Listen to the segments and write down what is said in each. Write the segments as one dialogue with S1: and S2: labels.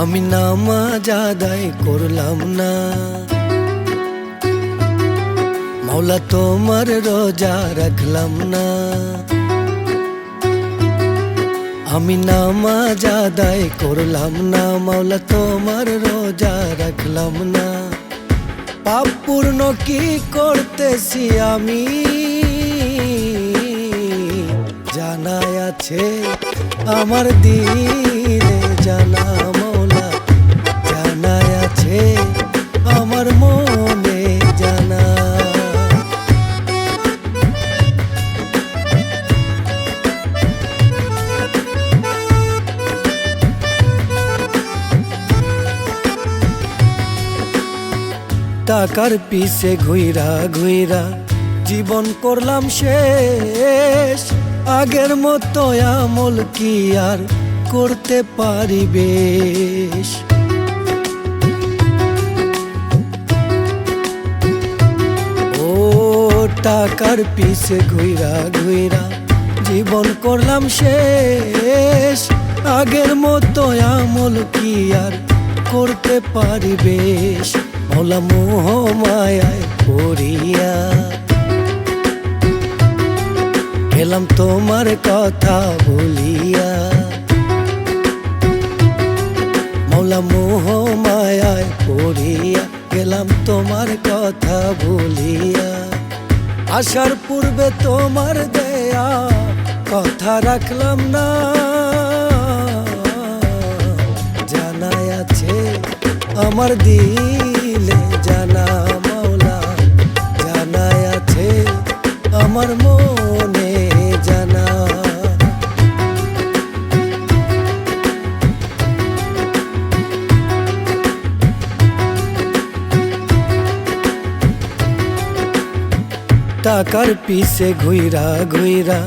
S1: আমি নামাজ আদায় করলাম না। মাওলা, তোমার রোজা রাখলাম না। আমি নামাজ আদায় করলাম না। মাওলা, তোমার রোজা রাখলাম না। পাপ পূর্ণ কি করতেছি আমি? জানাই আছে আমার দিলে জানা টাকার পিছে ঘুইরা ঘুইরা জীবন করলাম শেষ। আগের মতো আমল কি আর করতে পারি বেশ ও টাকার পিছে ঘুইরা ঘুইরা জীবন করলাম শেষ। আগের মতো আমল কি আর করতে পারি বেশ মৌলা মোহ মায়ায় পড়িয়া গেলাম তোমার কথা বলিয়া। মৌলা মোহ মায়ায় পড়িয়া গেলাম তোমার কথা বলিয়া। আসার পূর্বে তোমার দেয়া কথা রাখলাম না। আমার দিলে জানা মাওলা আছে আমার মনে জানা। টাকার পিছে ঘুইরা ঘুইরা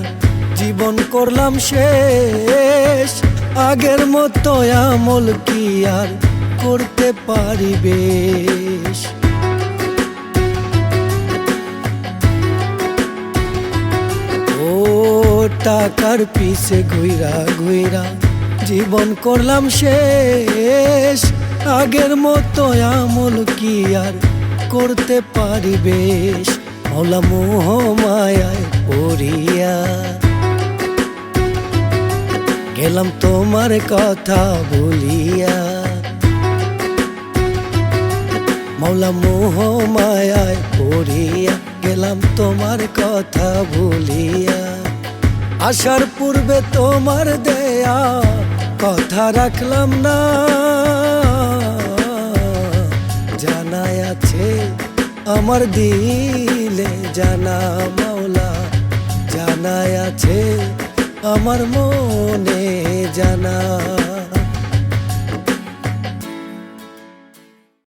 S1: জীবন করলাম শেষ। আগের মতো আমল কি আর করতে পারি বেশ ও টাকার পিছে ঘুইরা ঘুইরা জীবন করলাম শেষ। আগের মতো আমল কি আর করতে পারি বেশ মৌলা মোহ মায়ায় পড়িয়া গেলাম তোমার কথা বলিয়া। মৌলা মোহ মায়ায় পড়িয়া গেলাম তোমার কথা ভুলিয়া। আসার পূর্বে তোমার দেয়া কথা রাখলাম না। জানাই আছে আমার দিলে, জানা মাওলা। জানাই আছে আমার মনে, জানা